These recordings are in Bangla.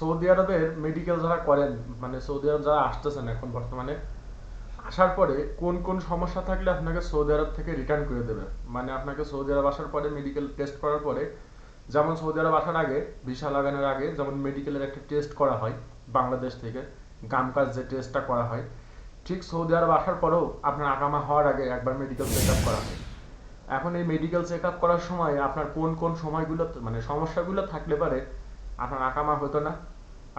সৌদি আরবের মেডিকেল যারা করেন মানে সৌদি আরব যারা আসতেছেন এখন বর্তমানে, আসার পরে কোন কোন সমস্যা থাকলে আপনাকে সৌদি আরব থেকে রিটার্ন করে দেবে? মানে আপনাকে সৌদি আরব আসার পরে মেডিকেল টেস্ট করার পরে, যেমন সৌদি আরব আসার আগে ভিসা লাগানোর আগে যেমন মেডিকেলের একটা টেস্ট করা হয়, বাংলাদেশ থেকে গামকাজ যে টেস্টটা করা হয়, ঠিক সৌদি আরব আসার পরেও আপনার আকামা হওয়ার আগে একবার মেডিকেল চেক আপ করা হয়। এখন এই মেডিকেল চেক আপ করার সময় আপনার কোন কোন সময়গুলো মানে সমস্যাগুলো থাকলে পারে আপনার আকামা হতো না,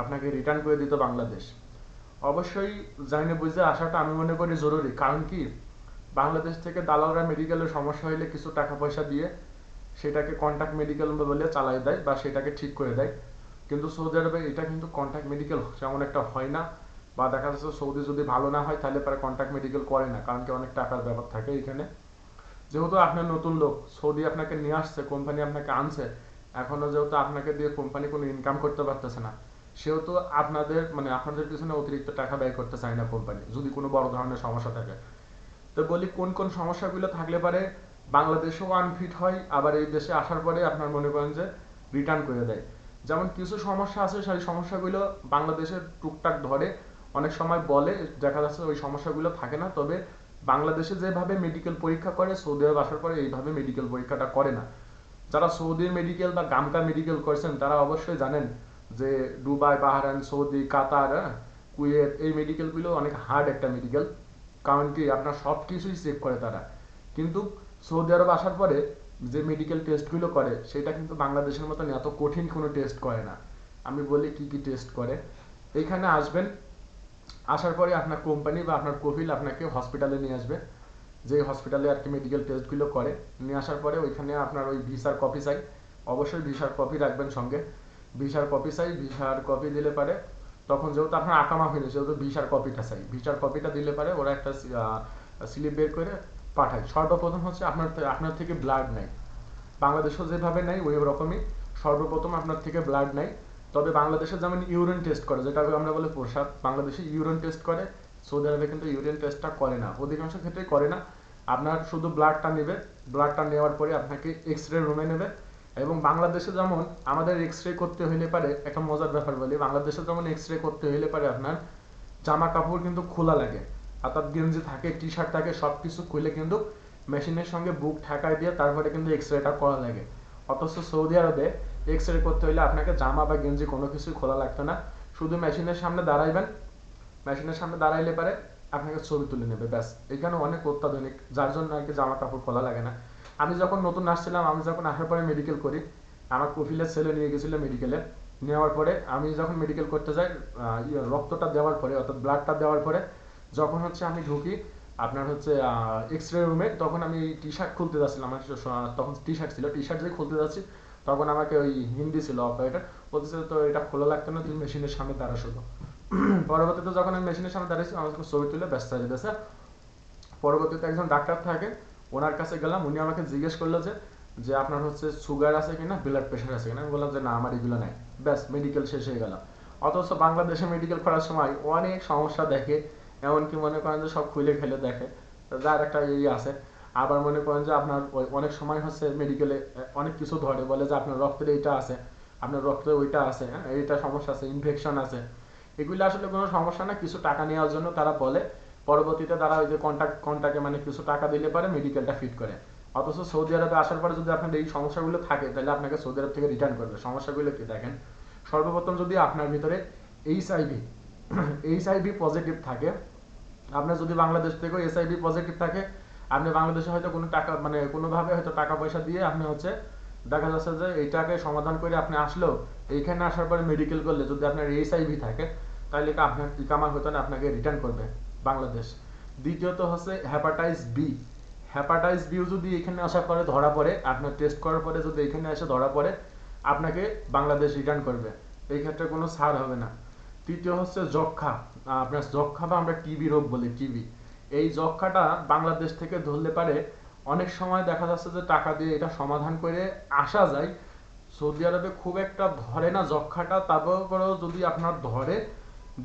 আপনাকে রিটার্ন করে দিত বাংলাদেশ। অবশ্যই জানি বুঝে আসাটা আমি মনে করি জরুরি, কারণ কি? বাংলাদেশ থেকে দালালরা মেডিকেলের সমস্যা হলে কিছু টাকা পয়সা দিয়ে সেটাকে কন্ট্যাক্ট মেডিকেল বলে চালাই দেয় বা সেটাকে ঠিক করে দেয়। কিন্তু সৌদি আরবে এটা কিন্তু কন্ট্যাক্ট মেডিকেল তেমন একটা হয় না বা দেখা যাচ্ছে সৌদি যদি ভালো না হয় তাহলে পরে কন্ট্যাক্ট মেডিকেল করে না, কারণ কি অনেক টাকার ব্যাপার থাকে এখানে যেহেতু আপনার নতুন লোক, সৌদি আপনাকে নিয়ে আসছে কোম্পানি আপনাকে আনছে এখনও যেহেতু আপনাকে দিয়ে কোম্পানি কোনো ইনকাম করতে পারতেছে না, সেহেতু আপনাদের মানে আপনাদের পিছনে অতিরিক্ত টাকা ব্যয় করতে চায় না কোম্পানি যদি কোনো বড় ধরনের সমস্যা থাকে। তো বলি কোন কোন সমস্যাগুলো থাকলে পারে, বাংলাদেশেও আনফিট হয়, আবার এই দেশে আসার পরে আপনার মনে করেন যে রিটার্ন করে দেয়। যেমন কিছু সমস্যা আছে, সেই সমস্যাগুলো বাংলাদেশের টুকটাক ধরে, অনেক সময় বলে, দেখা যাচ্ছে ওই সমস্যাগুলো থাকে না, তবে বাংলাদেশে যেভাবে মেডিকেল পরীক্ষা করে, সৌদি আরব আসার পরে এইভাবে মেডিকেল পরীক্ষাটা করে না। যারা সৌদি মেডিকেল বা গামকা মেডিকেল করছেন তারা অবশ্যই জানেন যে দুবাই বাহারান সৌদি কাতার হ্যাঁ, কুয়েত এই মেডিকেলগুলো অনেক হার্ড একটা মেডিকেল কারণ কি? আপনার সব কিছুই চেক করে তারা। কিন্তু সৌদি আরব আসার পরে যে মেডিকেল টেস্টগুলো করে সেটা কিন্তু বাংলাদেশের মতন এত কঠিন কোনো টেস্ট করে না। আমি বলি কি কি টেস্ট করে? এখানে আসবেন আসার পরে আপনার কোম্পানি বা আপনার কফিল আপনাকে হসপিটালে নিয়ে আসবে। যে হসপিটালে আর কি মেডিকেল টেস্টগুলো করে, নিয়ে আসার পরে ওইখানে আপনার ওই ভিসার কপি চাই। অবশ্যই ভিসার কপি রাখবেন সঙ্গে। ভিসার কপি চাই ভিসার কপি দিলে পারে, তখন যেহেতু আপনার আকামা হয়নি সেহেতু ভিসার কপিটা চাই। ভিসার কপিটা দিলে পারে, ওরা একটা স্লিপ বের করে পাঠায়। সর্বপ্রথম হচ্ছে আপনার আপনার থেকে ব্লাড নেয়। বাংলাদেশও যেভাবে নেয়, ওই রকমই। সর্বপ্রথম আপনার থেকে ব্লাড নেয়। তবে বাংলাদেশে যেমন ইউরিন টেস্ট করে, যেটা আমরা বলি প্রসাদ বাংলাদেশে ইউরিন টেস্ট করে, সৌদি আরবে কিন্তু ইউরিন টেস্টটা করে না। অধিকাংশ ক্ষেত্রেই করে না। আপনার শুধু ব্লাডটা নেবে ব্লাডটা নেওয়ার পরে আপনাকে এক্স রে রুমে নেবে। এবং বাংলাদেশে যেমন আমাদের এক্স রে করতে হইলে পারে, একটা মজার ব্যাপার বলি, বাংলাদেশে যেমন এক্স রে করতে হইলে পারে আপনার জামা কাপড় কিন্তু খোলা লাগে। অর্থাৎ গেঞ্জি থাকে টি শার্ট থাকে সব কিছু খুলে কিন্তু মেশিনের সঙ্গে বুক ঠেকায় দিয়ে তারপরে কিন্তু এক্স রেটা করা লাগে। অথচ সৌদি আরবে এক্স রে করতে হলে আপনাকে জামা বা গেঞ্জি কোনো কিছুই খোলা লাগতো না। শুধু মেশিনের সামনে দাঁড়াইবেন, মেশিনের সামনে দাঁড়াইলে পারে আপনাকে ছবি তুলে নেবে ব্যাস। এখানে অনেক অত্যাধুনিক যার জন্য আর কি জামা কাপড় খোলা লাগে না। আমি যখন নতুন আসছিলাম আমি যখন আসার পরে মেডিকেল করি আমার কফিলের ছেলে নিয়ে গেছিল মেডিকেলে নেওয়ার পরে আমি যখন মেডিকেল করতে যাই ইয়ে, রক্তটা দেওয়ার পরে অর্থাৎ ব্লাডটা দেওয়ার পরে যখন হচ্ছে আমি ঢুকি আপনার হচ্ছে এক্স রে রুমে তখন আমি টি শার্ট খুলতে যাচ্ছিলাম। আমার তখন টি শার্ট ছিল। টি শার্ট যে খুলতে যাচ্ছি। তখন আমাকে ওই হিন্দি ছিল অপারেটর বলতেছে তো এটা খোলা লাগতো না তুমি মেশিনের সামনে দাঁড়া শুধু। পরবর্তীতে যখন আমি মেশিনের সামনে দাঁড়িয়েছি আমাকে ছবি তুলে ব্যস্ত হয়ে যেতেছে। পরবর্তীতে একজন ডাক্তার থাকে ওনার কাছে গেলাম উনি আমাকে জিজ্ঞেস করল যে যে আপনার হচ্ছে সুগার আছে কিনা ব্লাড প্রেশার আছে কিনা? আমি বললাম যে না আমার এগুলো নাই। ব্যাস মেডিকেল শেষ হয়ে গেলাম অথচ বাংলাদেশে মেডিকেল করার সময় অনেক সমস্যা দেখে এমনকি মনে করেন যে সব খুলে খেলে দেখে। যার একটা ইয়ে আছে। আবার মনে করেন যে আপনার অনেক সময় হচ্ছে মেডিকেলে অনেক কিছু ধরে বলে যে আপনার রক্তের এইটা আছে আপনার রক্তে ওইটা আছে হ্যাঁ, এইটা সমস্যা আছে ইনফেকশন আছে। এগুলো আসলে কোনো সমস্যা না, কিছু টাকা নেওয়ার জন্য তারা বলে। পরবর্তীতে তারা ওই যে কন্ট্যাক্ট কন্ট্যাক্টে মানে কিছু টাকা দিলে পরে মেডিকেলটা ফিট করে। অথচ সৌদি আরবে আসার পরে যদি আপনার এই সমস্যাগুলো থাকে, তাহলে আপনাকে সৌদি আরব থেকে রিটার্ন করবে। সমস্যাগুলো কি দেখেন? সর্বপ্রথম যদি আপনার ভিতরে H IV H IV positive থাকে, আপনার যদি বাংলাদেশ থেকেও এস আইভি পজিটিভ থাকে, আপনি বাংলাদেশে হয়তো কোনো টাকা মানে কোনোভাবে হয়তো টাকা পয়সা দিয়ে আপনি হচ্ছে দেখা যাচ্ছে যে এইটাকে সমাধান করে আপনি আসলেও এইখানে আসার পরে মেডিকেল করলে যদি আপনার এইচ আইভি থাকে তাহলে আপনার ইকামা হতো না আপনাকে রিটার্ন করবে বাংলাদেশ? দ্বিতীয়ত হচ্ছে হ্যাপাটাইস বি হ্যাপাটাইস বিও যদি এখানে আসা করে ধরা পড়ে, আপনার টেস্ট করার পরে যদি এখানে এসে ধরা পড়ে, আপনাকে বাংলাদেশ রিটার্ন করবে। এই ক্ষেত্রে কোনো ছাড় হবে না। তৃতীয় হচ্ছে যক্ষা আপনার যক্ষা বা আমরা টিবি রোগ বলি টিবি এই যক্ষাটা বাংলাদেশ থেকে ধরলে পারে অনেক সময় দেখা যাচ্ছে যে টাকা দিয়ে এটা সমাধান করে আসা যায়। সৌদি আরবে খুব একটা ধরে না যক্ষাটা তারপরেও যদি আপনার ধরে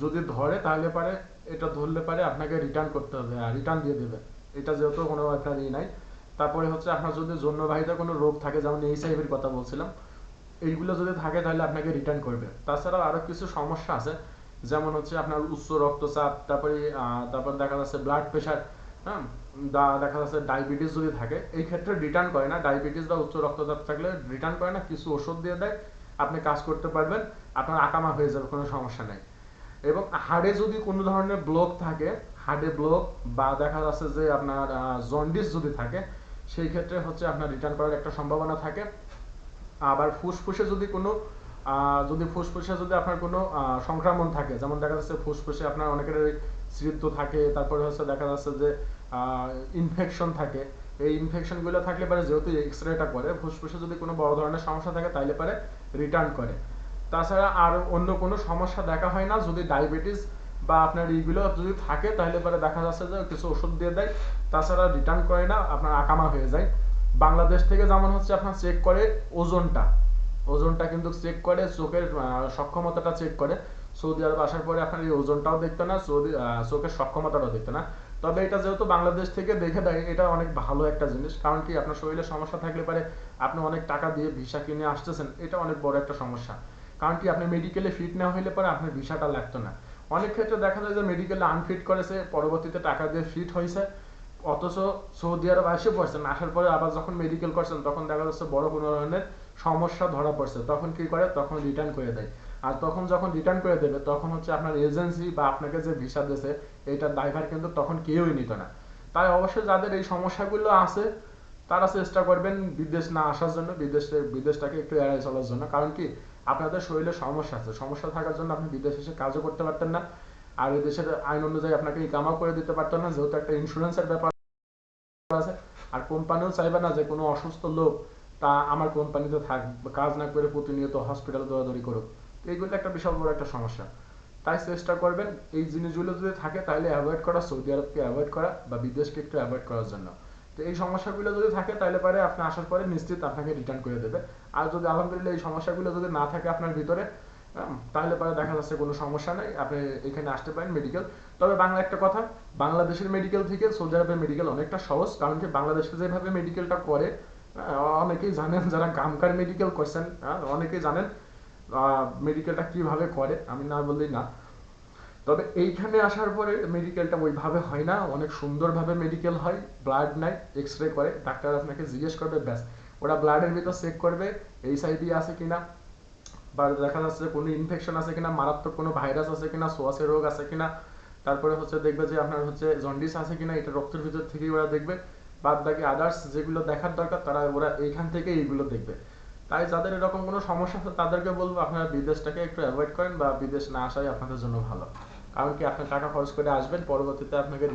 যদি ধরে তাহলে পারে, এটা ধরলে পারে, আপনাকে রিটার্ন করতে হবে, আর রিটার্ন দিয়ে দেবে। এটা যেহেতু কোনো আপনার ই নাই। তারপরে হচ্ছে আপনার যদি জন্মবাহিত কোনো রোগ থাকে, যেমন এইচ আইভির কথা বলছিলাম, এইগুলো যদি থাকে তাহলে আপনাকে রিটার্ন করবে। তাছাড়াও আরও কিছু সমস্যা আছে, যেমন হচ্ছে আপনার উচ্চ রক্তচাপ, তারপরে তারপর দেখা যাচ্ছে ব্লাড প্রেশার হ্যাঁ? দেখা যাচ্ছে ডায়াবেটিস যদি থাকে, এই ক্ষেত্রে রিটার্ন করে না। ডায়াবেটিস বা উচ্চ রক্তচাপ থাকলে রিটার্ন করে না, কিছু ওষুধ দিয়ে দেয়, আপনি কাজ করতে পারবেন, আপনার আকামা হয়ে যাবে, কোনো সমস্যা নেই। এবং হাড়ে যদি কোনো ধরনের ব্লক থাকে, হাড়ে ব্লক বা দেখা যাচ্ছে যে আপনার জন্ডিস যদি থাকে, সেই ক্ষেত্রে হচ্ছে আপনার রিটার্ন করার একটা সম্ভাবনা থাকে। আবার ফুসফুসে যদি কোনো যদি ফুসফুসে যদি আপনার কোনো সংক্রমণ থাকে, যেমন দেখা যাচ্ছে ফুসফুসে আপনার অনেকের স্মৃত থাকে, তারপরে হচ্ছে দেখা যাচ্ছে যে ইনফেকশন থাকে। এই ইনফেকশনগুলো থাকলে পারে যেহেতু এক্স রেটা করে, ফুসফুসে যদি কোনো বড় ধরনের সমস্যা থাকে তাহলে পারে রিটার্ন করে। তাছাড়া আর অন্য কোনো সমস্যা দেখা হয় না। যদি ডায়াবেটিস বা আপনার এইগুলো যদি থাকে, তাহলে পরে দেখা যাচ্ছে যে কিছু ওষুধ দিয়ে দেয়। তাছাড়া রিটার্ন করে না, আপনার আকামা হয়ে যায়। বাংলাদেশ থেকে যেমন হচ্ছে, আপনার চেক করে ওজনটা। ওজনটা কিন্তু চেক করে, চোখের সক্ষমতাটা চেক করে। সৌদি আরব আসার পরে আপনার এই ওজনটাও দেখতো না, সৌদি চোখের সক্ষমতাটাও দেখতো না। তবে এটা যেহেতু বাংলাদেশ থেকে দেখে দেয়, এটা অনেক ভালো একটা জিনিস। কারণ কি, আপনার শরীরে সমস্যা থাকলে পারে আপনি অনেক টাকা দিয়ে ভিসা কিনে আসতেছেন, এটা অনেক বড় একটা সমস্যা। কারণ কি আপনি মেডিকেলে ফিট না হইলে পরে আপনার ভিসাটা লাগতো না। অনেক ক্ষেত্রে দেখা যায় যে মেডিকেলে আনফিট করেছে, পরবর্তীতে টাকা দিয়ে ফিট হয়েছে অথচ সৌদি আরব এসে পড়ছেন আসার পরে আবার যখন মেডিকেল করছেন, তখন দেখা যাচ্ছে বড় কোনো ধরনের সমস্যা ধরা পড়ছে। তখন কি করে? তখন রিটার্ন করে দেয়। আর তখন যখন রিটার্ন করে দেবে, তখন হচ্ছে আপনার এজেন্সি বা আপনাকে যে ভিসা দিয়েছে, এইটার ড্রাইভার কিন্তু তখন কেউই নিত না। তাই অবশ্যই যাদের এই সমস্যাগুলো আছে, তারা চেষ্টা করবেন বিদেশ না আসার জন্য, বিদেশে, বিদেশটাকে একটু এড়াই চলার জন্য। কারণ কি আপনাদের শরীরে সমস্যা আছে। সমস্যা থাকার জন্য আপনি বিদেশ এসে কাজও করতে পারতেন না। আর এই দেশের আইন অনুযায়ী আপনাকে ইকামাও করে দিতে পারতেন না, যেহেতু একটা ইন্স্যুরেন্সের ব্যাপার আছে। আর কোম্পানিও চাইবে না যে কোনো অসুস্থ লোক তা আমার কোম্পানিতে থাক, কাজ না করে প্রতিনিয়ত হসপিটালে দৌড়াদৌড়ি করুক। তো এইগুলো একটা বিশাল বড় একটা সমস্যা। তাই চেষ্টা করবেন, এই জিনিসগুলো যদি থাকে তাহলে অ্যাভয়েড করা, সৌদি আরবকে অ্যাভয়েড করা বা বিদেশকে একটু অ্যাভয়েড করার জন্য। তো এই সমস্যাগুলো যদি থাকে, তাহলে পরে আপনি আসার পরে নিশ্চিত আপনাকে রিটার্ন করে দেবে। আর যদি আলহামদুলিল্লাহ এই সমস্যাগুলো যদি না থাকে আপনার ভিতরে তাহলে পরে দেখা যাচ্ছে কোনো সমস্যা নাই, আপনি এখানে আসতে পারেন মেডিকেল তবে বাংলা একটা কথা, বাংলাদেশের মেডিকেল থেকে সৌদি আরবের মেডিকেল অনেকটা সহজ, কারণ কি বাংলাদেশে যেভাবে মেডিকেলটা করে অনেকেই জানেন, যারা গামকার মেডিকেল করছেন অনেকেই জানেন মেডিকেলটা কীভাবে করে, আমি না বললেই না। তবে এইখানে আসার পরে মেডিকেলটা ওইভাবে হয় না। অনেক সুন্দরভাবে মেডিকেল হয় ব্লাড নাই এক্স রে করে। ডাক্তার আপনাকে জিজ্ঞেস করবে, ব্যাস। ওরা ব্লাডের ভিতর চেক করবে এইচআইভি আছে কিনা, বা দেখা যাচ্ছে কোনো ইনফেকশন আছে কিনা, মারাত্মক কোনো ভাইরাস আছে কিনা সোয়াসে রোগ আছে কিনা। তারপরে হচ্ছে দেখবে যে আপনার হচ্ছে জন্ডিস আছে কিনা, এটা রক্তের ভিতর থেকেই ওরা দেখবে। বাদ বাকি আদার্স যেগুলো দেখার দরকার, তারা ওরা এইখান থেকে এইগুলো দেখবে। তাই যাদের এরকম কোনো সমস্যা তাদেরকে বলব আপনারা বিদেশটাকে একটু অ্যাভয়েড করেন, বা বিদেশ না আসাই আপনাদের জন্য ভালো। কারণ কি আপনি টাকা খরচ করে আসবেন? পরবর্তীতে আপনাকে